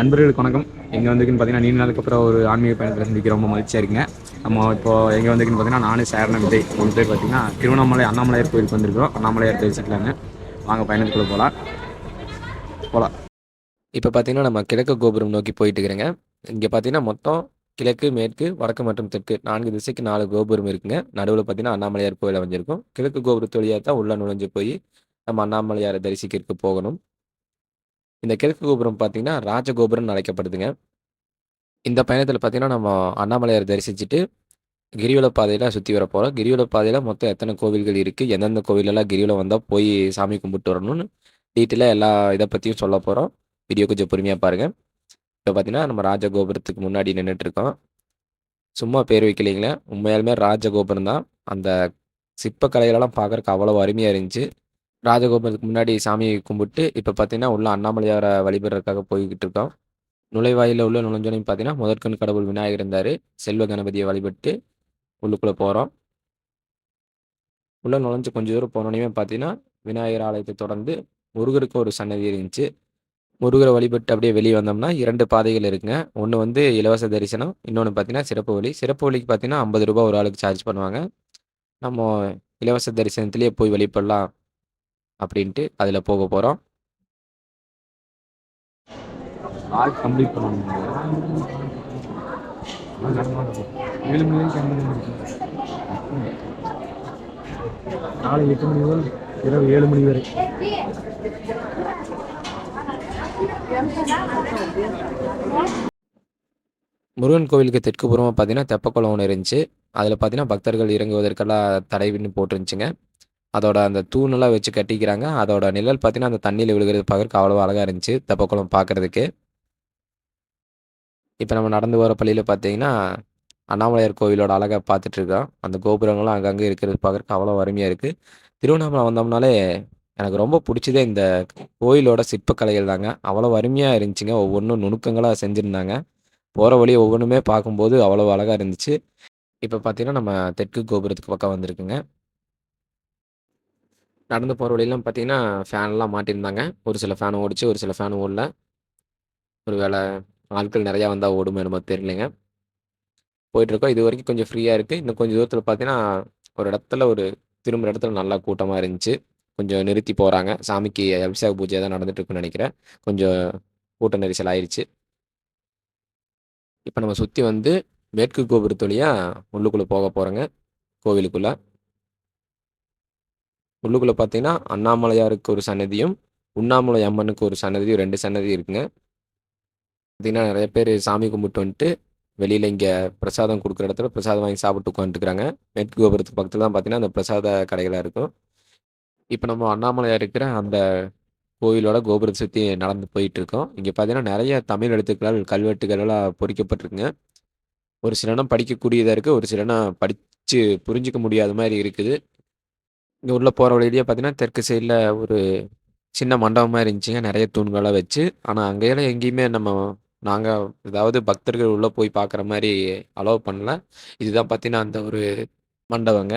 நண்பர்களுக்கு வணக்கம். எங்கே வந்துக்குன்னு பார்த்தீங்கன்னா நீண்ட நாளுக்கு அப்புறம் ஒரு ஆன்மீக பயணத்தில் சந்திக்க ரொம்ப மகிழ்ச்சியாக இருக்குங்க. நம்ம இப்போ எங்கே வந்துக்குன்னு பார்த்தீங்கன்னா நானும் சேரண விஜய். மூணு பேர் பார்த்தீங்கன்னா திருவண்ணாமலை அண்ணாமலையார் கோயிலுக்கு வந்திருக்கிறோம். அண்ணாமலையார் தெரிஞ்சுக்கலாங்க வாங்க பயணத்துக்குள்ளே போகலாம் போகலாம் இப்போ பார்த்தீங்கன்னா நம்ம கிழக்கு கோபுரம் நோக்கி போயிட்டு இருக்கிறேங்க. இங்கே பார்த்தீங்கன்னா மொத்தம் கிழக்கு மேற்கு வடக்கு மற்றும் தெற்கு நான்கு திசைக்கு நாலு கோபுரம் இருக்குங்க. நடுவில் பார்த்தீங்கன்னா அண்ணாமலையார் கோயில் அமைஞ்சிருக்கும் கிழக்கு கோபுரத்து வழியாக தான் உள்ள நுழைஞ்சு போய் நம்ம அண்ணாமலையாரை தரிசிக்கிறதுக்கு போகணும். இந்த கிழக்கு கோபுரம் பார்த்தீங்கன்னா ராஜகோபுரம்னு அழைக்கப்படுதுங்க. இந்த பயணத்தில் பார்த்தீங்கன்னா நம்ம அண்ணாமலையார் தரிசிச்சுட்டு கிரிவல பாதையில் சுற்றி வர போகிறோம் கிரிவல பாதையில் மொத்தம் எத்தனை கோவில்கள் இருக்குது எந்தெந்த கோவிலெல்லாம் கிரிவலம் வந்தால் போய் சாமி கும்பிட்டு வரணும்னு டீட்டெயிலாக எல்லா இதை பற்றியும் சொல்ல போகிறோம் வீடியோ கொஞ்சம் பொறுமையாக பாருங்கள் இப்போ பார்த்தீங்கன்னா நம்ம ராஜகோபுரத்துக்கு முன்னாடி நின்றுட்டுருக்கோம் சும்மா பேர் வைக்கலைங்களேன் உண்மையாலுமே ராஜகோபுரம் தான். அந்த சிற்பக்கலைகளெல்லாம் பார்க்குறக்கு அவ்வளோ அருமையாக இருந்துச்சு. ராஜகோபுரத்துக்கு முன்னாடி சாமியை கும்பிட்டு இப்போ பார்த்தீங்கன்னா உள்ள அண்ணாமலையாரை வழிபடுறதுக்காக போய்கிட்டு இருக்கோம். நுழைவாயிலில் உள்ள நுழைஞ்சோனையும் பார்த்தீங்கன்னா முதற்கண் கடவுள் விநாயகர் இருந்தார். செல்வ கணபதியை வழிபட்டு உள்ளுக்குள்ளே போகிறோம் உள்ளே நுழைஞ்சு கொஞ்சம் தூரம் போனோடனே பார்த்தீங்கன்னா விநாயகர் ஆலயத்தை தொடர்ந்து முருகருக்கு ஒரு சன்னதி இருந்துச்சு. முருகரை வழிபட்டு அப்படியே வெளியே வந்தோம்னா இரண்டு பாதைகள் இருக்குங்க. ஒன்று வந்து இலவச தரிசனம் இன்னொன்று பார்த்தீங்கன்னா சிறப்பு வழி. சிறப்பு வழிக்கு பார்த்தீங்கன்னா ஐம்பது ரூபா ஒரு ஆளுக்கு சார்ஜ் பண்ணுவாங்க. நம்ம இலவச தரிசனத்திலேயே போய் வழிபடலாம். அப்படின்ட்டு அதில் போக போகிறோம் கம்ப்ளீட் ஏழு மணி நாளை எட்டு மணி முதல் இரவு ஏழு மணி வரை. முருகன் கோவிலுக்கு தெற்கு புறமாக பார்த்தீங்கன்னா தெப்பக்குளம் ஒன்று இருந்துச்சு. அதில் பார்த்தீங்கன்னா பக்தர்கள் இறங்குவதற்கெல்லாம் தடைவின்னு போட்டுருந்துச்சுங்க. அதோட அந்த தூணெல்லாம் வச்சு கட்டிக்கிறாங்க. அதோட நிழல் பார்த்தீங்கன்னா அந்த தண்ணியில் விழுகிறது பார்க்கறதுக்கு அவ்வளோ அழகாக இருந்துச்சு தெப்பக்குளம் பார்க்குறதுக்கு இப்போ நம்ம நடந்து போகிற பள்ளியில் பார்த்தீங்கன்னா அண்ணாமலையார் கோவிலோட அழகாக பார்த்துட்ருக்கோம் அந்த கோபுரங்களும் அங்கங்கே இருக்கிறது பார்க்குறக்கு அவ்வளோ அருமையாக இருக்குது திருவண்ணாமலை வந்தோம்னாலே எனக்கு ரொம்ப பிடிச்சதே இந்த கோயிலோட சிற்பக்கலைகள் தாங்க. அவ்வளோ அருமையாக இருந்துச்சுங்க. ஒவ்வொன்றும் நுணுக்கங்களாக செஞ்சுருந்தாங்க. போகிற வழி ஒவ்வொன்றுமே பார்க்கும்போது அவ்வளோ அழகாக இருந்துச்சு. இப்போ பார்த்தீங்கன்னா நம்ம தெற்கு கோபுரத்துக்கு பக்கம் வந்திருக்குங்க. நடந்து போகிற வழியெல்லாம் பார்த்தீங்கன்னா ஃபேன்லாம் மாட்டியிருந்தாங்க. ஒரு சில ஃபேன் ஓடிச்சு ஒரு சில ஃபேன் ஓடல. ஒரு வேளை ஆட்கள் நிறையா வந்தால் ஓடுமோ என்னமோ தெரியலைங்க. போயிட்டுருக்கோம். இது வரைக்கும் கொஞ்சம் ஃப்ரீயாக இருக்குது இன்னும் கொஞ்சம் தூரத்தில் பார்த்தீங்கன்னா ஒரு இடத்துல ஒரு திரும்புகிற இடத்துல நல்லா கூட்டமாக இருந்துச்சு. கொஞ்சம் நிறுத்தி போகிறாங்க சாமிக்கு அபிஷேக பூஜை தான் நடந்துட்டுருக்குன்னு நினைக்கிறேன். கொஞ்சம் கூட்ட நெரிசல் ஆயிடுச்சு இப்போ நம்ம சுற்றி வந்து மேற்கு கோபுரத்து வழியாக உள்ளுக்குள்ளே போக போகிறோங்க கோவிலுக்குள்ளே. உள்ளுக்குள்ளே பார்த்தீங்கன்னா அண்ணாமலையாருக்கு ஒரு சன்னதியும் உண்ணாமலை அம்மனுக்கு ஒரு சன்னதியும் ரெண்டு சன்னதி இருக்குங்க. பார்த்தீங்கன்னா நிறைய பேர் சாமி கும்பிட்டு வந்துட்டு வெளியில் இங்கே பிரசாதம் கொடுக்குற இடத்துல பிரசாதம் வாங்கி சாப்பிட்டு உட்காந்துருக்குறாங்க மேற்கு கோபுரத்துக்கு பக்கத்தில் தான் பார்த்தீங்கன்னா அந்த பிரசாத கடைகளாக இருக்கும். இப்போ நம்ம அண்ணாமலையார் இருக்கிற அந்த கோயிலோட கோபுரத்தை சுற்றி நடந்து போயிட்டுருக்கோம். இங்கே பார்த்தீங்கன்னா நிறைய தமிழ் எழுத்துக்களால் கல்வெட்டுகளால் பொறிக்கப்பட்டிருக்குங்க. ஒரு சில படிக்கக்கூடியதாக இருக்குது ஒரு சில இடம் படித்து புரிஞ்சிக்க முடியாத மாதிரி இருக்குது. இங்கே உள்ளே போகிற வழியிலேயே பார்த்தீங்கன்னா தெற்கு சைடில் ஒரு சின்ன மண்டபமாக இருந்துச்சுங்க. நிறைய தூண்களாக வச்சு. ஆனால் அங்கேயெல்லாம் எங்கேயுமே நம்ம நாங்கள் ஏதாவது பக்தர்கள் உள்ளே போய் பார்க்குற மாதிரி அலோவ் பண்ணல. இதுதான் பார்த்தீங்கன்னா அந்த ஒரு மண்டபங்க.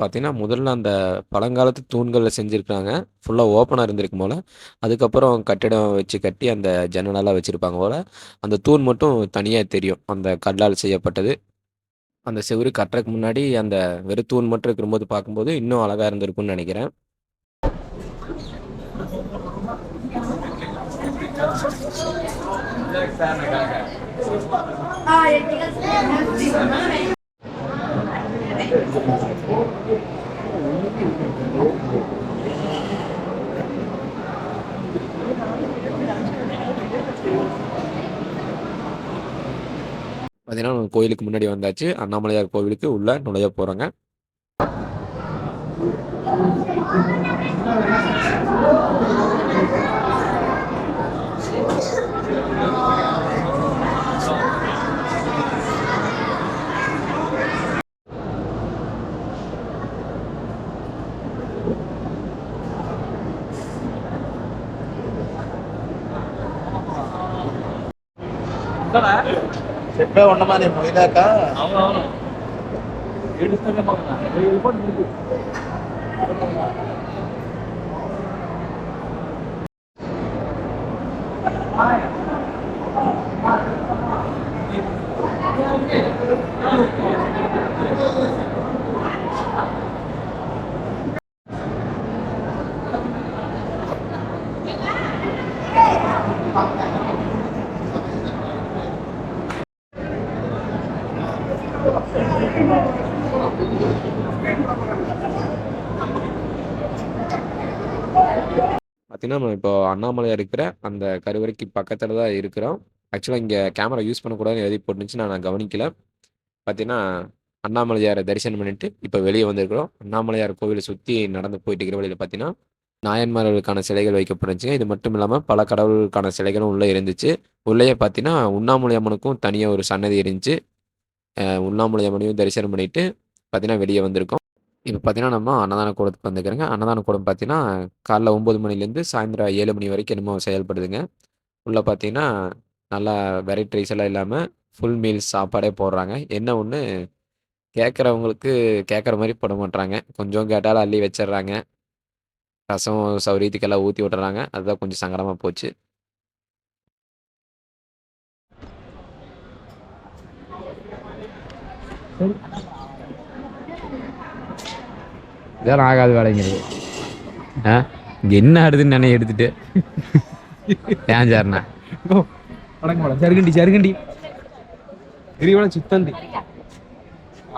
பார்த்தீங்கன்னா முதல்ல அந்த பழங்காலத்து தூண்களில் செஞ்சுருக்காங்க ஃபுல்லாக ஓப்பனாக இருந்திருக்கும் போல். அதுக்கப்புறம் கட்டிடம் வச்சு கட்டி அந்த ஜன்னலெல்லாம் வச்சுருப்பாங்க போல். அந்த தூண் மட்டும் தனியாக தெரியும். அந்த கல்லால் செய்யப்பட்டது. அந்த செவுரு கட்டுறதுக்கு முன்னாடி அந்த வெறுத்தூண் மட்டும் இருக்கும்போது பார்க்கும்போது இன்னும் அழகாக இருந்திருக்கும்னு நினைக்கிறேன். பார்த்தீங்கன்னா நம்ம கோயிலுக்கு முன்னாடி வந்தாச்சு. அண்ணாமலையார் கோவிலுக்கு உள்ள நுழைய போகிறோங்க చెప్పే ఉండమా నేను పోయినాక பார்த்தீங்கன்னா, நம்ம இப்போ அண்ணாமலையார் இருக்கிற அந்த கருவறைக்கு பக்கத்தில் தான் இருக்கிறோம். ஆக்சுவலாக இங்கே கேமரா யூஸ் பண்ணக்கூடாதுன்னு எழுதி போட்டுருந்துச்சு. நான் கவனிக்கல. பார்த்தீங்கன்னா, அண்ணாமலையாரை தரிசனம் பண்ணிட்டு, இப்போ வெளியே வந்திருக்கிறோம். அண்ணாமலையார் கோவிலை சுற்றி நடந்து போயிட்டு இருக்கிற வழியில் பார்த்தீங்கன்னா, நாயன்மார்களுக்கான சிலைகள் வைக்கப்பட்டுருந்துச்சுங்க. இது மட்டும் இல்லாமல் பல கடவுள்களுக்கான சிலைகளும் உள்ளே இருந்துச்சு. உள்ளேயே பார்த்தீங்கன்னா, உண்ணாமலை அம்மனுக்கும் தனியாக ஒரு சன்னதி இருந்துச்சு. உண்ணாமலை அம்மனையும் தரிசனம் பண்ணிட்டு, பார்த்தீங்கன்னா வெளியே வந்திருக்கோம். இப்போ பார்த்தீங்கன்னா, நம்ம அன்னதான கூடத்துக்கு வந்துக்கிறேங்க அன்னதான கூடம் பார்த்தீங்கன்னா, காலைல 9 மணிலேருந்து சாயந்தரம் ஏழு மணி வரைக்கும் என்னமோ செயல்படுதுங்க. உள்ள பார்த்தீங்கன்னா, நல்லா வெரைட்டி ரைஸ் எல்லாம் இல்லாம, ஃபுல் மீல்ஸ் சாப்பாடே போடுறாங்க. என்ன ஒண்ணு, கேட்கறவங்களுக்கு கேட்கற மாரி போட மாட்றாங்க. கொஞ்சம் கேட்டாலும் அள்ளி வச்சுர்றாங்க. ரசம் சௌரியத்துக்கெல்லாம் ஊத்தி விட்டுர்றாங்க. அதுதான் கொஞ்சம் சங்கடமா போச்சு. இதெல்லாம் ஆகாத வேலைங்கிறது. ஆ இங்க என்ன ஆடுதுன்னு நானே எடுத்துட்டு. ஏன் சார்ண்ணா? வணக்கம் ஜருகண்டி ஜருகண்டி கிரிவலம் சுத்தண்டி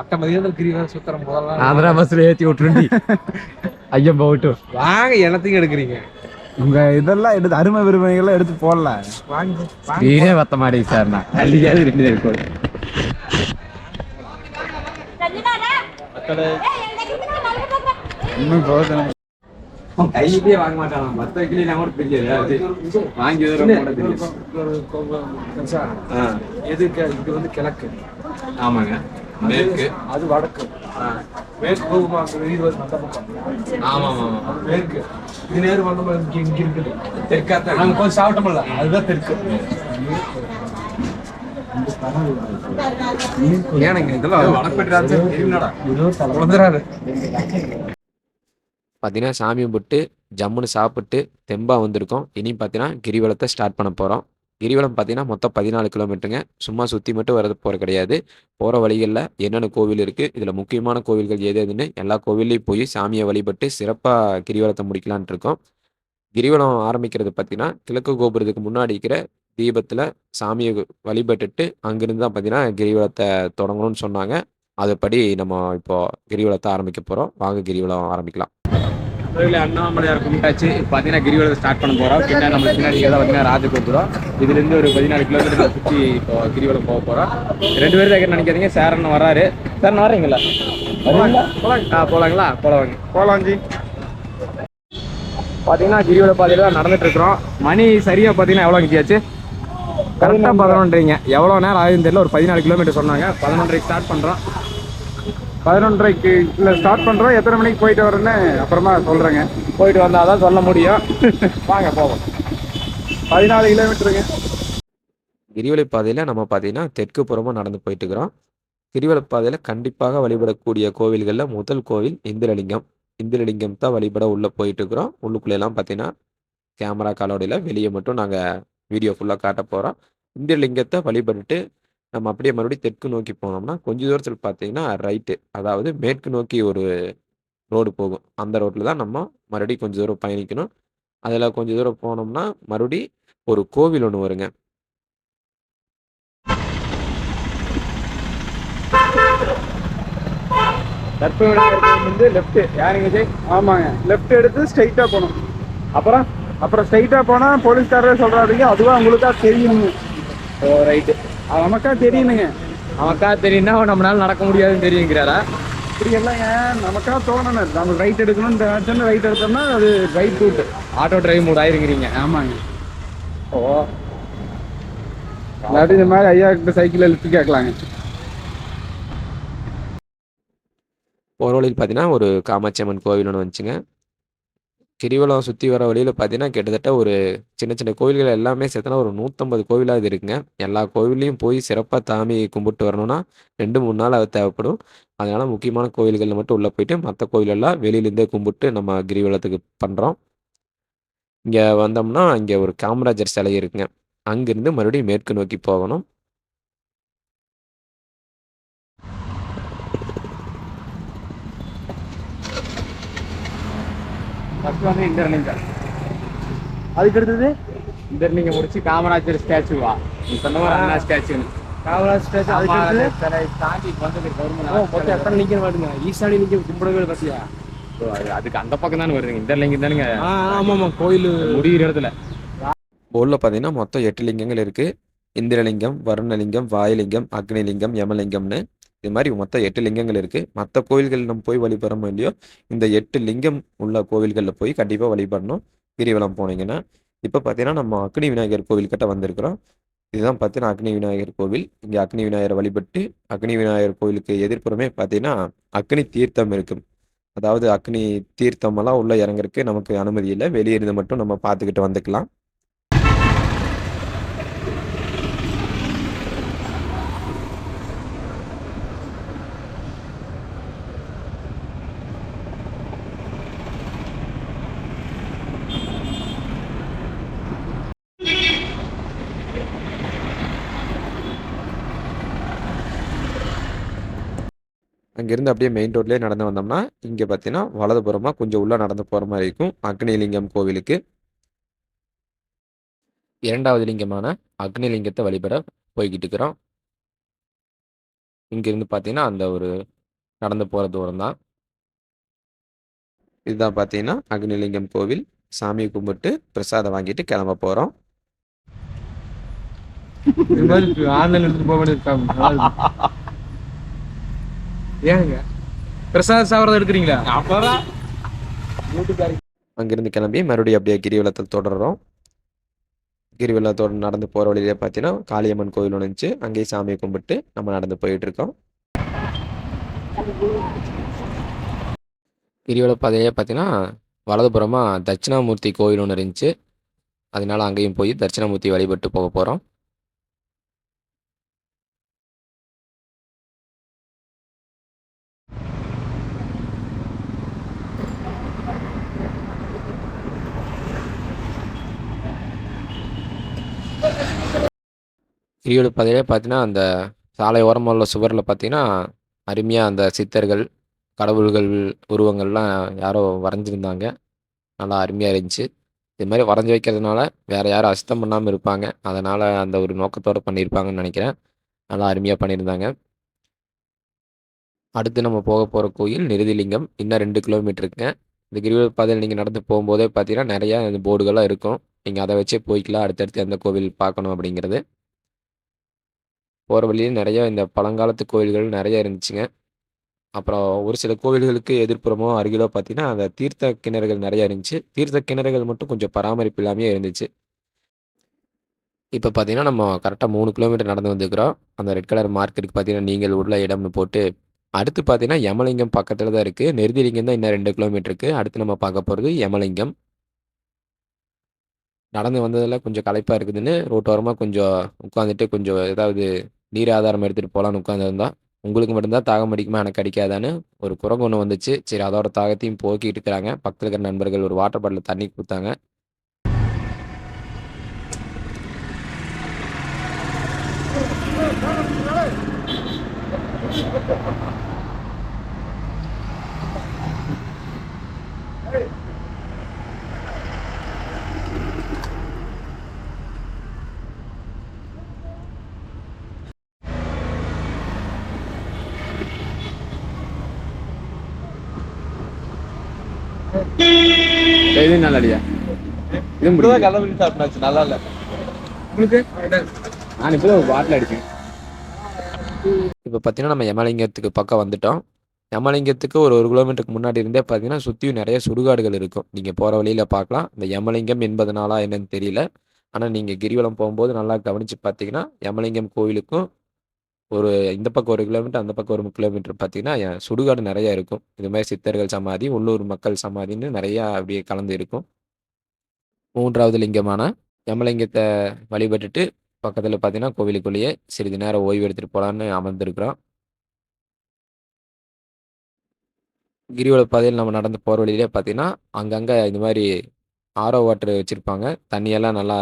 அட்ட மதியம் கிரிவலம் சுத்தரம் முதல்ல ஆந்திரா பஸ்ல ஏத்தி விட்டுருண்டி. ஐயம் போகட்டு. வாங்க எனத்தையும் எடுக்கிறீங்க உங்க இதெல்லாம் எடுத்து அருமை பெருமைகள்லாம் எடுத்து போடலாம் வாங்க பத்த மாட்டேங்குது சார்ண்ணா. அள்ளியாவது ரெண்டு பேர் கூட. இன்னும் பிரோஜனம் கையிலேயே வாங்க மாட்டான். மத்த கிளி நான் கூட தெரியாது. வாங்கி தெரியும். ஆ, எது கே- இது வந்து கிழக்கு ஆமாங்க. மேற்கு. அது வடக்கு மேற்கு போகுமா வெளியே வந்து அந்த பக்கம் ஆமா ஆமா ஆமா. அது மேற்கு இது நேரு வந்தோம் இங்க இங்க இருக்குது தெற்காத்தான். நாங்க கொஞ்சம் சாப்பிட்டோம்ல அதுதான் தெற்கு ஏனுங்க இதெல்லாம் வடப்பேட்டு ராஜ்யம் தெரியுமாடா? உழந்துறாரு பார்த்தீங்கன்னா, சாமி கும்பிட்டு, ஜம்முன்னு சாப்பிட்டு, தெம்பாக வந்திருக்கோம். இனி பார்த்தீங்கன்னா, கிரிவலத்தை ஸ்டார்ட் பண்ண போகிறோம் கிரிவலம் பார்த்தீங்கன்னா, மொத்தம் 14 கிலோமீட்டருங்க. சும்மா சுற்றி மட்டும் வரது போகிற கிடையாது. போகிற வழிகளில் என்னென்ன கோவில் இருக்குது இதில் முக்கியமான கோவில்கள் எது எதுன்னு எல்லா கோவில்லையும் போய் சாமியை வழிபட்டு சிறப்பாக கிரிவலத்தை முடிக்கலான்ட்டு இருக்கோம். கிரிவலம் ஆரம்பிக்கிறது பார்த்தீங்கன்னா, கிழக்கு கோபுரத்துக்கு முன்னாடி இருக்கிற தீபத்தில் சாமியை வழிபட்டுட்டு, அங்கிருந்து தான் பார்த்தீங்கன்னா, கிரிவலத்தை தொடங்கணும்னு சொன்னாங்க. அதுபடி நம்ம இப்போ கிரிவலத்தை ஆரம்பிக்க போகிறோம் வாங்க கிரிவலம் ஆரம்பிக்கலாம். கோயில்ல அண்ணாமலையார் கும்பிட்டாச்சு. பார்த்தீங்கன்னா கிரிவலத்தை ஸ்டார்ட் பண்ண போறோம். பின்னாடி நம்ம பின்னாடி தான் பார்த்தீங்கன்னா ராஜகோபுரம். இதுல இருந்து ஒரு 14 கிலோமீட்டர் சுத்தி இப்போ கிரிவலம் போக போறோம். ரெண்டு பேரும் தான் நினைக்காதீங்க. சேரன் வராரு. சேரன் வர்றீங்களா? வருவீங்களா? ஆ போலாங்களா? போலாம் வாங்க. போலாம் ஜி. பாத்தீங்கன்னா கிரிவல பாதையில தான் நடந்துட்டு இருக்கிறோம். மணி சரியா பாத்தீங்கன்னா எவ்வளவு கிட்டியாச்சு? கரெக்டா பதினொன்றரைங்க. எவ்வளவு நேரம் ஆகுதுன்னு தெரியல. ஒரு 14 கிலோமீட்டர் சொன்னாங்க. பதினொன்றரைக்கு ஸ்டார்ட் பண்றோம். பதினொன்றரைக்கு இல்லை ஸ்டார்ட் பண்ணுறோம் எத்தனை மணிக்கு போயிட்டு வரேன்னு அப்புறமா சொல்கிறேங்க போயிட்டு வந்தாதான் சொல்ல முடியும். வாங்க போவோம். 14 கிலோமீட்டருங்க கிரிவலை பாதையில் நம்ம பார்த்தீங்கன்னா, தெற்கு புறமாக நடந்து போயிட்டு இருக்கிறோம். பாதையில் கண்டிப்பாக வழிபடக்கூடிய கோவில்களில் முதல் கோவில் இந்திரலிங்கம். இந்திரலிங்கம் தான் வழிபட உள்ளே போயிட்டு இருக்கிறோம். எல்லாம் பார்த்தீங்கன்னா, கேமரா காலோடையில் வெளியே மட்டும் நாங்கள் வீடியோ ஃபுல்லாக காட்டப் போகிறோம் இந்திரலிங்கத்தை வழிபட்டுட்டு, நம்ம அப்படியே மறுபடியும் தெற்கு நோக்கி போனோம்னா, கொஞ்ச தூரத்தில் பார்த்தீங்கன்னா ரைட்டு. அதாவது மேற்கு நோக்கி ஒரு ரோடு போகும். அந்த ரோட்டில் தான் நம்ம மறுபடியும் கொஞ்சம் தூரம் பயணிக்கணும். அதில் கொஞ்சம் தூரம் போனோம்னா, மறுபடி ஒரு கோவில் ஒன்று வருங்க. வந்து லெஃப்ட் யாருங்க ஜெய் ஆமாங்க லெஃப்ட் எடுத்து ஸ்ட்ரைட்டா போகணும் அப்புறம் அப்புறம் ஸ்ட்ரைட்டா போனா போலீஸ்காரரே சொல்றாருங்க அதுவா தான் தெரியும் ஓ ரைட்டு நமக்கா தெரியணுங்க. அவனுக்கா தெரியும்னா நம்மளால நடக்க முடியாதுன்னு தெரியுங்கிறாரா? இப்படி எல்லாங்க நமக்கா தோணணும். நம்ம ரைட் எடுக்கணும் சொன்ன ரைட் எடுத்தோம்னா அது right root auto drive mood ஆயிருக்கிறீங்க ஆமாங்க. ஓ. இல்லாட்டி இந்த மாதிரி ஐயா கிட்ட சைக்கிள் எழுத்து கேட்கலாங்க. போற வழியில பார்த்தீங்கன்னா, ஒரு காமாட்சி அம்மன் கோவில் ஒண்ணு வந்துச்சுங்க. கிரிவலம் சுற்றி வர வழியில் பார்த்தீங்கன்னா, கிட்டத்தட்ட ஒரு சின்ன சின்ன கோவில்கள் எல்லாமே சேர்த்தனா ஒரு 150 கோவிலாவது இருக்குங்க. எல்லா கோவிலையும் போய் சிறப்பாக தாமி கும்பிட்டு வரணும்னா, 2, 3 நாள் அது தேவைப்படும். அதனால் முக்கியமான கோவில்கள்ல மட்டும் உள்ளே போயிட்டு, மற்ற கோவிலெல்லாம் வெளியிலேருந்தே கும்பிட்டு நம்ம கிரிவலத்துக்கு பண்ணுறோம் இங்கே வந்தோம்னா, இங்கே ஒரு காமராஜர் சிலை இருக்குங்க. அங்கேருந்து மறுபடியும் மேற்கு நோக்கி போகணும் ஃபர்ஸ்ட் வந்து இந்திரலிங்கம் அதுக்கு அடுத்தது இந்திரலிங்கம் முடிச்சு காமராஜர் ஸ்டாச்சுவா நீ சொன்ன மாதிரி அண்ணா ஸ்டாச்சுன்னு. காமராஜ் ஸ்டேஷன் அதுக்கு காமராஜர் அடுத்து சிலை தாண்டி வந்தது ஓ, மொத்தம் கவர்மெண்ட் எத்தனை லிங்கம் வருதுங்க ஈசானி லிங்கம் கும்பிடவே பார்த்தியா? அதுக்கு அந்த பக்கம் தானே வருதுங்க. இந்திரலிங்கம் தானுங்க. ஆ ஆமாம் ஆமாம் கோயில் முடிகிற இடத்துல. போர்டில் பார்த்தீங்கன்னா மொத்தம் எட்டு லிங்கங்கள் இருக்குது இந்திரலிங்கம் வருணலிங்கம் வாயுலிங்கம் அக்னிலிங்கம் யமலிங்கம்னு. இது மாதிரி மொத்தம் எட்டு லிங்கங்கள் இருக்குது மற்ற கோவில்கள் நம்ம போய் வழிபடுறோமோ இல்லையோ இந்த எட்டு லிங்கம் உள்ள கோவில்களில் போய் கண்டிப்பாக வழிபடணும். கிரிவலம் போனீங்கன்னா இப்போ பார்த்தீங்கன்னா நம்ம அக்னி விநாயகர் கோவில் கிட்ட வந்திருக்கிறோம். இதுதான் பார்த்தீங்கன்னா அக்னி விநாயகர் கோவில். இங்கே அக்னி விநாயகரை வழிபட்டு அக்னி விநாயகர் கோவிலுக்கு எதிர்ப்புறமே பார்த்தீங்கன்னா அக்னி தீர்த்தம் இருக்கும். அதாவது அக்னி தீர்த்தமெல்லாம் உள்ளே இறங்குறதுக்கு நமக்கு அனுமதி இல்லை. வெளியே இருந்து மட்டும் நம்ம பார்த்துக்கிட்டு வந்துக்கலாம். இங்கேருந்து அப்படியே மெயின் ரோட்லேயே நடந்து வந்தோம்னா இங்கே பார்த்தீங்கன்னா வலதுபுறமாக கொஞ்சம் உள்ளே நடந்து போகிற மாதிரி இருக்கும். அக்னிலிங்கம் கோவிலுக்கு. இரண்டாவது லிங்கமான அக்னிலிங்கத்தை வழிபட போய்கிட்டு இருக்கிறோம். இங்கேருந்து பார்த்தீங்கன்னா அந்த ஒரு நடந்து போகிற தூரம் தான். இதுதான் பார்த்தீங்கன்னா அக்னிலிங்கம் கோவில். சாமி கும்பிட்டு பிரசாதம் வாங்கிட்டு கிளம்ப போகிறோம் ஆன்லைன் எடுத்துட்டு போக வேண்டியிருக்காங்க ஏங்க? பிரசாத் சாவரதம் எடுக்கிறீங்களா? அப்புறம் அங்கேருந்து கிளம்பி மறுபடியும் அப்படியே கிரிவலத்தை தொடர்றோம். கிரிவலத்தோட நடந்து போகிற வழியிலே பார்த்தீங்கன்னா காளியம்மன் கோவில் ஒன்று இருந்துச்சு அங்கேயே சாமியை கும்பிட்டு நம்ம நடந்து போயிட்டு இருக்கோம். கிரிவல பாதையே பார்த்தீங்கன்னா வலதுபுறமாக தட்சிணாமூர்த்தி கோவில் ஒன்று இருந்துச்சு. அதனால அங்கேயும் போய் தட்சிணாமூர்த்தி வழிபட்டு போக போகிறோம் ஈடு பாதையிலே பார்த்தீங்கன்னா அந்த சாலை ஓரமாக உள்ள சுவரில் பார்த்தீங்கன்னா அருமையாக அந்த சித்தர்கள் கடவுள்கள் உருவங்கள்லாம் யாரோ வரைஞ்சிருந்தாங்க. நல்லா அருமையாக இருந்துச்சு. இது மாதிரி வரைஞ்சி வைக்கிறதுனால வேறு யாரும் அசுத்தம் பண்ணாமல் இருப்பாங்க. அதனால் அந்த ஒரு நோக்கத்தோடு பண்ணியிருப்பாங்கன்னு நினைக்கிறேன். நல்லா அருமையாக பண்ணியிருந்தாங்க. அடுத்து நம்ம போக போகிற கோயில் நிருதிலிங்கம். இன்னும் ரெண்டு கிலோமீட்டருக்குங்க இந்த கிரிவல பாதையில் நீங்கள் நடந்து போகும்போதே பார்த்தீங்கன்னா நிறையா இந்த போர்டுகள்லாம் இருக்கும். நீங்கள் அதை வச்சே போய்க்கலாம். அடுத்தடுத்து எந்த கோவில் பார்க்கணும் அப்படிங்கிறது. போகிற வழியே நிறைய இந்த பழங்காலத்து கோவில்கள் நிறைய இருந்துச்சுங்க. அப்புறம் ஒரு சில கோவில்களுக்கு எதிர்ப்புறமோ அருகிலோ பார்த்தீங்கன்னா அந்த தீர்த்த கிணறுகள் நிறைய இருந்துச்சு. தீர்த்த கிணறுகள் மட்டும் கொஞ்சம் பராமரிப்பு இல்லாமையே இருந்துச்சு. இப்போ பார்த்தீங்கன்னா நம்ம கரெக்டாக மூணு கிலோமீட்டர் நடந்து வந்துருக்கிறோம். அந்த ரெட் கலர் மார்க் இருக்குது பார்த்தீங்கன்னா நீங்கள் உள்ள இடம்னு போட்டு. அடுத்து பார்த்தீங்கன்னா யமலிங்கம் பக்கத்தில் தான் இருக்குது நெருதிலிங்கம் தான் இன்னும் ரெண்டு கிலோமீட்டருக்கு அடுத்து நம்ம பார்க்க போகிறது யமலிங்கம். நடந்து வந்ததில் கொஞ்சம் களைப்பாக இருக்குதுன்னு ரோட்டோரமாக கொஞ்சம் உட்காந்துட்டு கொஞ்சம் ஏதாவது நீர் ஆதாரம் எடுத்துகிட்டு போகலான்னு உட்காந்துருந்தா உங்களுக்கு மட்டும்தான் தாகம் அடிக்குமா எனக்கு அடிக்காதான்னு ஒரு குரங்கு ஒன்று வந்துச்சு சரி அதோட தாகத்தையும் போக்கிட்டு இருக்கிறாங்க பக்கத்தில் இருக்கிற நண்பர்கள் ஒரு வாட்டர் பாட்டில் தண்ணி கொடுத்தாங்க Hey! நல்லா இல்லையா? இது இப்படிதான் கள்ளப்படி சாப்பிட்டாச்சு நல்லா இல்ல. உங்களுக்கு? நான் இப்போ ஒரு பாட்டில் அடிச்சேன். இப்போ பார்த்தீங்கன்னா நம்ம யமலிங்கத்துக்கு பக்கம் வந்துட்டோம். யமலிங்கத்துக்கு ஒரு ஒரு கிலோமீட்டருக்கு முன்னாடி இருந்தே பார்த்தீங்கன்னா சுற்றியும் நிறைய சுடுகாடுகள் இருக்கும். நீங்கள் போகிற வழியில் பார்க்கலாம் இந்த யமலிங்கம் என்பதனாலா என்னன்னு தெரியல. ஆனால் நீங்கள் கிரிவலம் போகும்போது நல்லா கவனித்து பார்த்தீங்கன்னா யமலிங்கம் கோவிலுக்கும் ஒரு இந்த பக்கம் ஒரு கிலோமீட்டர் அந்த பக்கம் ஒரு கிலோமீட்டர் பார்த்தீங்கன்னா சுடுகாடு நிறைய இருக்கும். இது மாதிரி சித்தர்கள் சமாதி உள்ளூர் மக்கள் சமாதின்னு நிறையா அப்படியே கலந்து இருக்கும். மூன்றாவது லிங்கமான யமலிங்கத்தை வழிபட்டுட்டு பக்கத்தில் பார்த்தீங்கன்னா கோவிலுக்குள்ளேயே சிறிது நேரம் ஓய்வு எடுத்துகிட்டு போகலான்னு அமர்ந்திருக்கிறோம். கிரிவல பாதையில் நம்ம நடந்து போகிற வழியிலே பார்த்தீங்கன்னா அங்கங்கே இந்த மாதிரி ஆரோ வாட்டர் வச்சுருப்பாங்க. தண்ணியெல்லாம் நல்லா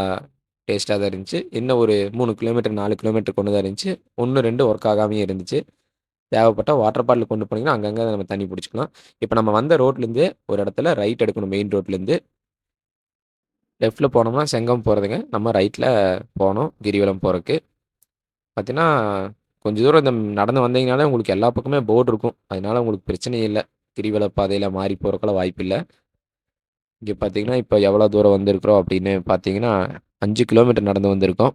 டேஸ்ட்டாக தான் இருந்துச்சு. இன்னும் ஒரு மூணு கிலோமீட்டர் நாலு கிலோமீட்டர் கொண்டு தான் இருந்துச்சு. ஒன்று ரெண்டு ஒர்க் ஆகாமையே இருந்துச்சு. தேவைப்பட்டால் வாட்டர் பாட்டில் கொண்டு போனீங்கன்னா அங்கங்கே நம்ம தண்ணி பிடிச்சிக்கலாம். இப்போ நம்ம வந்த ரோட்லேருந்து ஒரு இடத்துல ரைட் எடுக்கணும் மெயின் ரோட்லேருந்து லெஃப்ட்டில் போனோம்னா செங்கம் போகிறதுங்க நம்ம ரைட்டில் போனோம் கிரிவலம் போகிறதுக்கு பார்த்தீங்கன்னா கொஞ்சம் தூரம் இந்த நடந்து வந்தீங்கனாலே உங்களுக்கு எல்லா பக்கமே போர்டு இருக்கும். அதனால உங்களுக்கு பிரச்சனையே இல்லை. கிரிவல பாதையில் மாறி போகிறக்கெல்லாம் வாய்ப்பு இல்லை இங்கே பார்த்தீங்கன்னா இப்போ எவ்வளோ தூரம் வந்திருக்கிறோம் அப்படின்னு பார்த்தீங்கன்னா அஞ்சு கிலோமீட்டர் நடந்து வந்திருக்கோம்.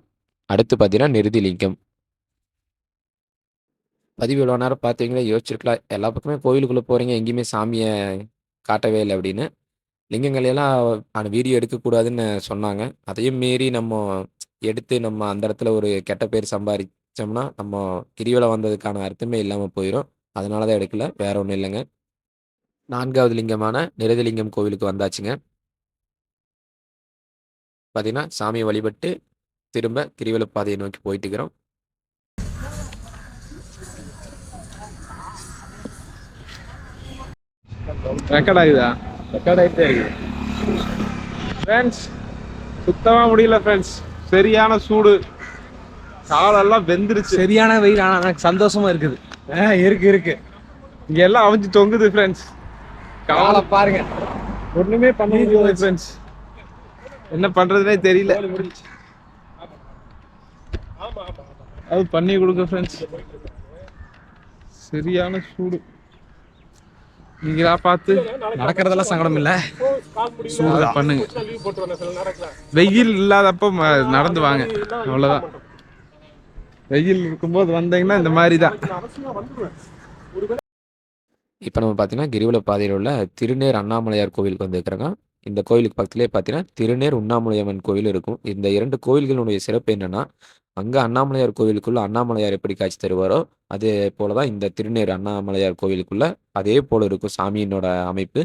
அடுத்து பார்த்தீங்கன்னா நிருதிலிங்கம் பதிவு இவ்வளோ நேரம் பார்த்தீங்களா யோசிச்சிருக்கலாம். எல்லா பக்கமே கோவிலுக்குள்ளே போகிறீங்க எங்கேயுமே சாமியை காட்டவே இல்லை அப்படின்னு. லிங்கங்களையெல்லாம் அந்த வீடியோ எடுக்கக்கூடாதுன்னு சொன்னாங்க. அதையும் மீறி நம்ம எடுத்து நம்ம அந்த இடத்துல ஒரு கெட்ட பேர் சம்பாதிச்சோம்னா நம்ம கிரிவலம் வந்ததுக்கான அர்த்தமே இல்லாமல் போயிடும் அதனால தான் எடுக்கல. வேற ஒன்றும் இல்லைங்க. நான்காவது லிங்கமான நிரதிலிங்கம் கோவிலுக்கு வந்தாச்சுங்க. பார்த்தீங்கன்னா சாமியை வழிபட்டு திரும்ப கிரிவல பாதையை நோக்கி போயிட்டு இருக்கிறோம் ரெக்கார்ட் ஆகுதா? ரெக்கார்ட் ஆகிட்டே இருக்கு. ஃப்ரெண்ட்ஸ் சுத்தமா முடியல ஃப்ரெண்ட்ஸ் சரியான சூடு. காலெல்லாம் வெந்துருச்சு. சரியான வெயில் ஆனால் எனக்கு சந்தோஷமா இருக்குது. ஆ, இருக்கு இருக்கு. இங்க எல்லாம் அவிஞ்சு தொங்குது ஃப்ரெண்ட்ஸ் காலை பாருங்க. ஒண்ணுமே பண்ண ஃப்ரெண்ட்ஸ் என்ன பண்றதுனே தெரியல. அது பண்ணி கொடுங்க ஃப்ரெண்ட்ஸ் சரியான சூடு. நீங்களா பார்த்து? நடக்கிறதெல்லாம் சங்கடம் இல்லை. அதை பண்ணுங்க. வெயில் இல்லாதப்ப நடந்து வாங்க. அவ்வளவுதான். வெயில் இருக்கும்போது வந்தீங்கன்னா இந்த மாதிரி தான் இப்போ நம்ம பார்த்தீங்கன்னா கிரிவல பாதையில் உள்ள திருநேர் அண்ணாமலையார் கோவிலுக்கு வந்திருக்கிறோங்க. இந்த கோயிலுக்கு பக்கத்துலேயே பார்த்தீங்கன்னா திருநேர் உண்ணாமலையம்மன் கோயில் இருக்கும். இந்த இரண்டு கோயில்களுடைய சிறப்பு என்னென்னா அங்கே அண்ணாமலையார் கோவிலுக்குள்ளே அண்ணாமலையார் எப்படி காட்சி தருவாரோ அதே போல தான் இந்த திருநேர் அண்ணாமலையார் கோவிலுக்குள்ளே அதே போல் இருக்கும் சாமியினோட அமைப்பு.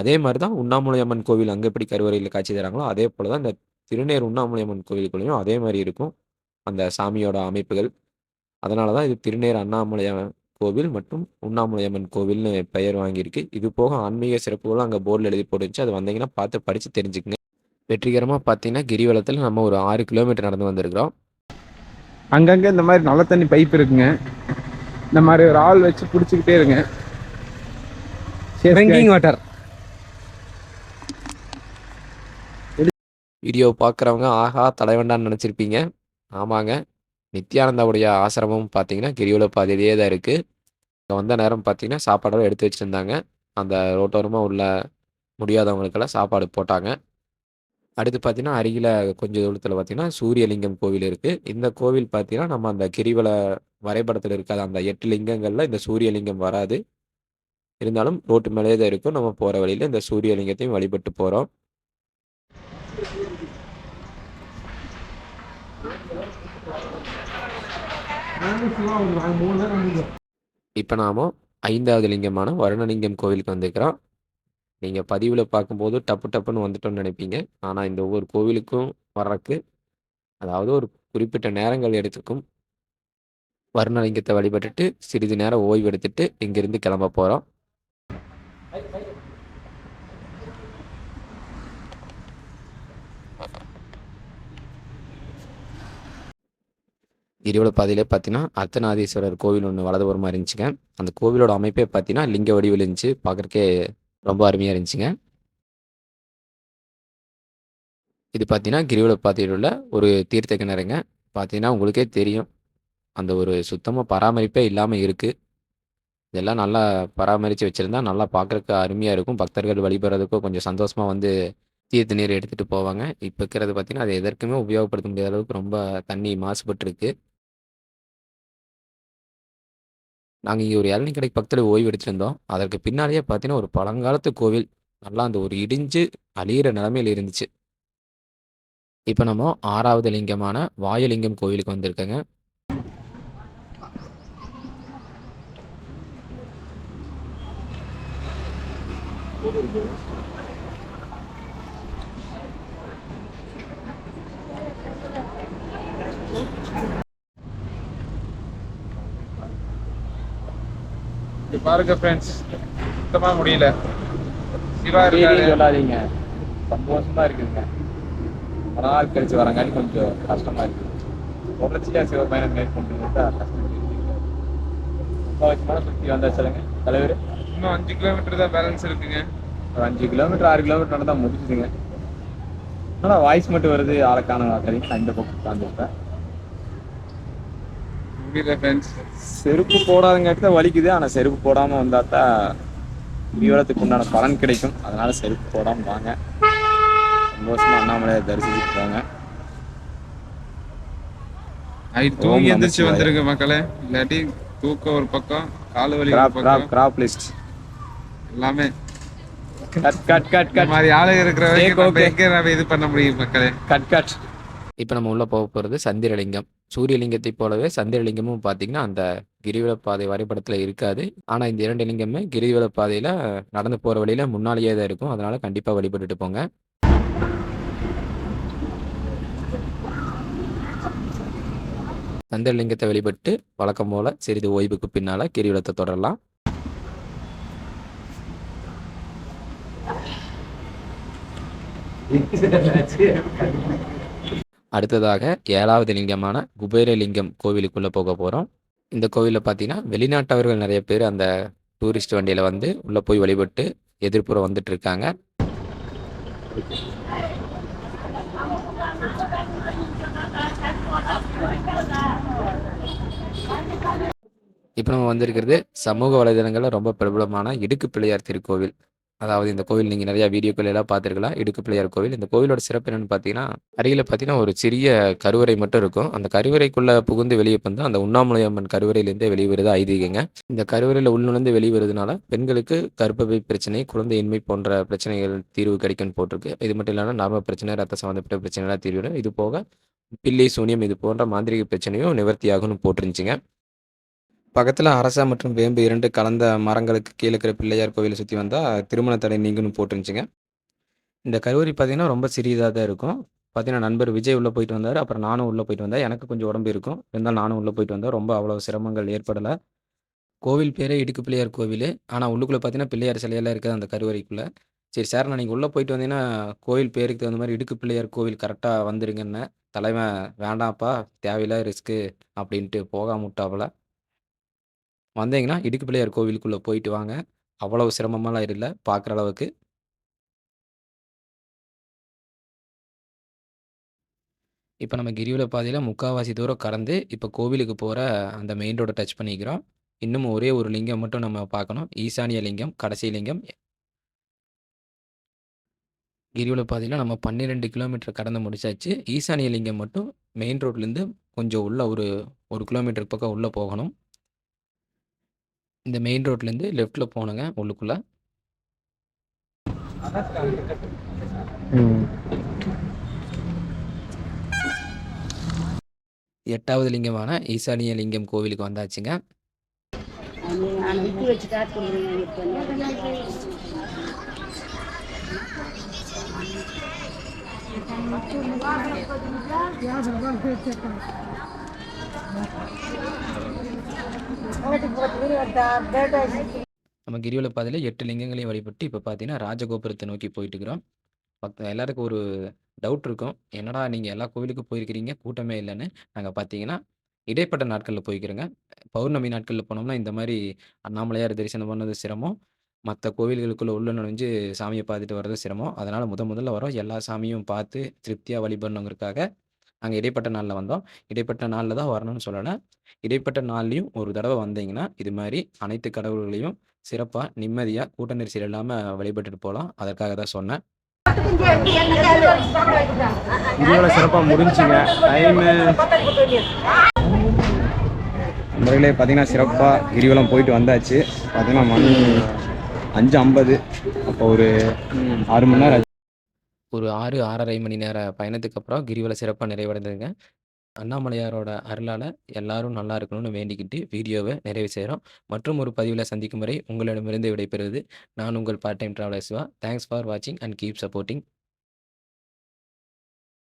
அதே மாதிரி தான் உண்ணாமலையம்மன் கோவில் அங்கே எப்படி கருவறையில் காட்சி தராங்களோ அதே போல தான் இந்த திருநேர் உண்ணாமலையம்மன் கோவிலுக்குள்ளேயும் அதே மாதிரி இருக்கும் அந்த சாமியோட அமைப்புகள். அதனால தான் இது திருநேர் அண்ணாமலையார் கோவில் மற்றும் உண்ணாமலையம்மன் கோவில்னு பெயர் வாங்கியிருக்கு. இது போக ஆன்மீக சிறப்புகளும் அங்கே போர்டில் எழுதி போட்டுருந்துச்சு. அது வந்தீங்கன்னா பார்த்து படித்து தெரிஞ்சுக்கங்க. வெற்றிகரமாக பார்த்தீங்கன்னா கிரிவலத்தில் நம்ம ஒரு ஆறு கிலோமீட்டர் நடந்து வந்திருக்கிறோம். அங்கங்க இந்த மாதிரி நல்ல தண்ணி பைப் இருக்குங்க. இந்த மாதிரி ஒரு ஆள் வச்சு பிடிச்சிக்கிட்டே இருங்க. ட்ரிங்கிங் வாட்டர் வீடியோ பார்க்குறவங்க ஆஹா தலைவண்டான்னு நினச்சிருப்பீங்க. ஆமாங்க. நித்யானந்தாவுடைய ஆசிரமம் பார்த்தீங்கன்னா கிரிவல பாதையிலேயே தான் இருக்குது அங்கே வந்த நேரம் பார்த்தீங்கன்னா சாப்பாடெல்லாம் எடுத்து வச்சுருந்தாங்க. அந்த ரோட்டோரமாக உள்ள முடியாதவங்களுக்கெல்லாம் சாப்பாடு போட்டாங்க. அடுத்து பார்த்தீங்கன்னா அருகில் கொஞ்சம் தூரத்தில் பார்த்தீங்கன்னா சூரியலிங்கம் கோவில் இருக்குது இந்த கோவில் பார்த்தீங்கன்னா நம்ம அந்த கிரிவல வரைபடத்தில் இருக்காத அந்த எட்டு லிங்கங்களில் இந்த சூரியலிங்கம் வராது. இருந்தாலும் ரோட்டு மேலேயே தான் இருக்கும். நம்ம போகிற வழியில் இந்த சூரியலிங்கத்தையும் வழிபட்டு போகிறோம் இப்போ நாம் ஐந்தாவது லிங்கமான வருணலிங்கம் கோவிலுக்கு வந்திருக்கிறோம். நீங்கள் பதிவில் பார்க்கும்போது டப்பு டப்புன்னு வந்துட்டோம்னு நினைப்பீங்க. ஆனால் இந்த ஒவ்வொரு கோவிலுக்கும் வர்றதுக்கு அதாவது ஒரு குறிப்பிட்ட நேரங்கள் எடுத்துக்கும் வருணலிங்கத்தை வழிபட்டுட்டு சிறிது நேரம் ஓய்வு எடுத்துட்டு இங்கிருந்து கிளம்ப போகிறோம் கிரிவல பாதையிலே பார்த்தீங்கன்னா அர்த்தநாதீஸ்வரர் கோவில் ஒன்று வலதுபுறமாக இருந்துச்சுங்க. அந்த கோவிலோட அமைப்பே பார்த்தீங்கன்னா லிங்க வடிவில் இருந்துச்சு. பார்க்குறக்கே ரொம்ப அருமையாக இருந்துச்சுங்க. இது பார்த்தீங்கன்னா கிரிவல பாதையில் உள்ள ஒரு தீர்த்த கிணறுங்க. பார்த்தீங்கன்னா உங்களுக்கே தெரியும். அந்த ஒரு சுத்தமாக பராமரிப்பே இல்லாமல் இருக்குது இதெல்லாம் நல்லா பராமரித்து வச்சுருந்தா நல்லா பார்க்குறக்கு அருமையாக இருக்கும். பக்தர்கள் வழிபடுறதுக்கும் கொஞ்சம் சந்தோஷமாக வந்து தீர்த்த நீர் எடுத்துகிட்டு போவாங்க. இப்போ இருக்கிறது பார்த்தீங்கன்னா அது எதற்குமே உபயோகப்படுத்த முடியாத அளவுக்கு ரொம்ப தண்ணி மாசுபட்டிருக்கு. நாங்கள் இங்கே ஒரு இளநீ கடைக்கு பக்கத்தில் ஓய்வு எடுத்துருந்தோம். அதற்கு பின்னாலேயே பார்த்தீங்கன்னா ஒரு பழங்காலத்து கோவில். நல்லா அந்த ஒரு இடிஞ்சு அழியிற நிலமையில் இருந்துச்சு. இப்போ நம்ம ஆறாவது லிங்கமான வாயுலிங்கம் கோவிலுக்கு வந்திருக்கேங்க. இங்க பாருங்க ஃப்ரெண்ட்ஸ் சுத்தமா முடியல. சிவா இருக்காரு. சொல்லாதீங்க. சந்தோஷமா இருக்குங்க. ரொம்ப நாள் கழிச்சு வரங்காட்டி கொஞ்சம் கஷ்டமா இருக்கு. தொடர்ச்சியாக சிவபயணம் மேற்கொண்டு இருந்தா கஷ்டம் தெரியுது. முக்கால்வாசி மலை சுற்றி வந்தா சொல்லுங்க. தலைவர்? இன்னும் அஞ்சு கிலோமீட்டர் தான் பேலன்ஸ் இருக்குங்க. ஒரு அஞ்சு கிலோமீட்டர் ஆறு கிலோமீட்டர் நடந்தா முடிச்சுதுங்க ஆனால் வாய்ஸ் மட்டும் வருது? ஆளுக்கான தெரியும் இந்த பக்கம் உட்காந்துருப்பேன் ஃப்ரெண்ட்ஸ் செருப்பு போடாதங்காட்டி தான் வலிக்குது. ஆனால் செருப்பு போடாமல் வந்தால் தான் தீவிரத்துக்கு உண்டான பலன் கிடைக்கும். அதனால செருப்பு போடாமல் வாங்க. சந்தோஷமா அண்ணாமலையை தரிசிச்சுட்டு போங்க. நைட் தூங்கி எந்திரிச்சு சிவாய. வந்துருங்க மக்களே. இல்லாட்டி தூக்கம் ஒரு பக்கம் கால் வலி ஒரு கிராப் கிராப் பக்கம். கிராப் லிஸ்ட் எல்லாமே. கட் கட் கட் கட் மாதிரி ஆளு இருக்கிற வரைக்கும். எங்க நம்ம இது பண்ண முடியும் மக்களே? கட் கட் இப்போ நம்ம உள்ளே போக போகிறது சந்திரலிங்கம். சூரியலிங்கத்தை போலவே சந்திரலிங்கமும் பார்த்தீங்கன்னா அந்த கிரிவல பாதை வரைபடத்தில் இருக்காது. ஆனால் இந்த இரண்டு லிங்கமே கிரிவல பாதையில் நடந்து போகிற வழியில் முன்னாலேயே தான் இருக்கும். அதனால் கண்டிப்பாக வழிபட்டுட்டு போங்க. சந்திரலிங்கத்தை வழிபட்டு வழக்கம் போல் சிறிது ஓய்வுக்கு பின்னால் கிரிவலத்தை தொடரலாம். அடுத்ததாக ஏழாவது லிங்கமான குபேரலிங்கம் கோவிலுக்குள்ளே போக போகிறோம் இந்த கோவிலில் பார்த்தீங்கன்னா வெளிநாட்டவர்கள் நிறைய பேர் அந்த டூரிஸ்ட் வண்டியில் வந்து உள்ளே போய் வழிபட்டு எதிர்ப்புறம் வந்துட்டு இருக்காங்க இப்போ நம்ம வந்திருக்கிறது சமூக வலைதளங்களில் ரொம்ப பிரபலமான இடுக்கு பிள்ளையார் திருக்கோவில். அதாவது இந்த கோவில் நீங்கள் நிறையா வீடியோக்கள் எல்லாம் பார்த்துருக்கலாம். இடுக்கு பிள்ளையார் கோவில். இந்த கோவிலோட சிறப்பு என்னென்னு பார்த்தீங்கன்னா அருகில் பார்த்தீங்கன்னா ஒரு சிறிய கருவறை மட்டும் இருக்கும். அந்த கருவறைக்குள்ளே புகுந்து வெளியே வந்து அந்த உண்ணாமலை அம்மன் கருவறையிலேருந்தே வெளிவருது ஐதீகங்க. இந்த கருவறையில் உள்நுழைந்து வெளிவருதுனால பெண்களுக்கு கர்ப்பப்பை பிரச்சனை குழந்தையின்மை போன்ற பிரச்சனைகள் தீர்வு கிடைக்கும்னு போட்டிருக்கு. இது மட்டும் இல்லாமல் நார்மல் பிரச்சனை ரத்த சம்மந்தப்பட்ட பிரச்சனைலாம் தீர்வு இது போக பில்லி சூனியம் இது போன்ற மாந்திரிக பிரச்சனையும் நிவர்த்தியாகும்னு போட்டிருந்துச்சிங்க. பக்கத்தில் அரசா மற்றும் வேம்பு இரண்டு கலந்த மரங்களுக்கு கீழே இருக்கிற பிள்ளையார் கோவிலை சுற்றி வந்தால் திருமண தடை நீங்கன்னு போட்டுருந்துச்சுங்க. இந்த கருவறை பார்த்தீங்கன்னா ரொம்ப சிறியதாக தான் இருக்கும். பார்த்தீங்கன்னா நண்பர் விஜய் உள்ளே போயிட்டு வந்தார் அப்புறம் நானும் உள்ளே போயிட்டு வந்தேன். எனக்கு கொஞ்சம் உடம்பு இருக்கும். இருந்தாலும் நானும் உள்ளே போயிட்டு வந்தேன். ரொம்ப அவ்வளோ சிரமங்கள் ஏற்படலை. கோவில் பேரே இடுக்கு பிள்ளையார் கோவில். ஆனால் உள்ளுக்குள்ளே பார்த்தீங்கன்னா பிள்ளையார் சிலையெல்லாம் இருக்குது அந்த கருவறைக்குள்ளே. சரி சார் நான் நீங்கள் உள்ளே போயிட்டு வந்தீங்கன்னா கோவில் பேருக்கு தகுந்த மாதிரி இடுக்கு பிள்ளையார் கோவில் கரெக்டாக வந்துருங்கன்னு. தலைவன் வேண்டாம்ப்பா தேவையில்ல ரிஸ்க்கு அப்படின்ட்டு போகாம விட்டாப்புல. வந்தீங்கன்னா இடுக்கு பிள்ளையார் கோவிலுக்குள்ளே போயிட்டு வாங்க. அவ்வளவு சிரமமெல்லாம் இல்லை. பார்க்குற அளவுக்கு. இப்போ நம்ம கிரிவல பாதையில் முக்காவாசி தூரம் கடந்து இப்போ கோவிலுக்கு போகிற அந்த மெயின் ரோடை டச் பண்ணிக்கிறோம். இன்னும் ஒரே ஒரு லிங்கம் மட்டும் நம்ம பார்க்கணும். ஈசானிய லிங்கம் கடைசி லிங்கம். கிரிவல பாதையில் நம்ம பன்னிரெண்டு கிலோமீட்டர் கடந்து முடிச்சாச்சு. ஈசானிய லிங்கம் மட்டும் மெயின் ரோட்லேருந்து கொஞ்சம் உள்ள ஒரு ஒரு கிலோமீட்டருக்கு பக்கம் உள்ளே போகணும். இந்த மெயின் ரோட்லேருந்து லெஃப்ட்டில் போனங்க உள்ளுக்குள்ளே. எட்டாவது லிங்கமான ஈசானிய லிங்கம் கோவிலுக்கு வந்தாச்சுங்க அனுப்பி வச்சு காத்து கொடுக்குறீங்க இப்போ நம்ம கிரிவல பாதையில் எட்டு லிங்கங்களையும் வழிபட்டு இப்போ பார்த்தீங்கன்னா ராஜகோபுரத்தை நோக்கி போயிட்டு இருக்கிறோம். பக்க எல்லாருக்கும் ஒரு டவுட் இருக்கும். என்னடா நீங்கள் எல்லா கோவிலுக்கும் போயிருக்கிறீங்க? கூட்டமே இல்லைன்னு. நாங்கள் பார்த்தீங்கன்னா இடைப்பட்ட நாட்களில் போய்க்கிறோங்க. பௌர்ணமி நாட்களில் போனோம்னா இந்த மாதிரி அண்ணாமலையார் தரிசனம் பண்ணது சிரமம். மற்ற கோவில்களுக்குள்ளே உள்ள நுழைஞ்சு சாமியை பார்த்துட்டு வர்றது சிரமம். அதனால் முத முதல்ல வரோம் எல்லா சாமியும் பார்த்து திருப்தியாக வழிபடணுங்கிறதுக்காக நாங்கள் இடைப்பட்ட நாளில் வந்தோம். இடைப்பட்ட நாளில் தான் வரணும்னு சொல்லலை. இடைப்பட்ட நாள்லையும் ஒரு தடவை வந்தீங்கன்னா இது மாதிரி அனைத்து கடவுள்களையும் சிறப்பாக நிம்மதியாக கூட்ட நெரிசல் இல்லாமல் வழிபட்டுட்டு போகலாம் அதற்காக தான் சொன்னேன். இவ்வளோ சிறப்பாக முடிஞ்சுங்க. டைமு முறையிலே பார்த்தீங்கன்னா சிறப்பாக கிரிவலம் போயிட்டு வந்தாச்சு. பார்த்தீங்கன்னா மணி அஞ்சு ஐம்பது. அப்போ ஒரு ஆறு மணி நேரம் ஒரு ஆறு ஆறரை மணி நேர பயணத்துக்கு அப்புறம் கிரிவலம் சிறப்பாக நிறைவடைந்ததுங்க. அண்ணாமலையாரோட அருளால் எல்லாரும் நல்லா இருக்கணும்னு வேண்டிக்கிட்டு வீடியோவை நிறைவு செய்கிறோம் மற்றும் ஒரு பதிவில் சந்திக்கும் வரை உங்களிடமிருந்து விடைபெறுவது நான் உங்கள் part time traveller Siva. Thanks for வாட்சிங் அண்ட் கீப் சப்போர்ட்டிங்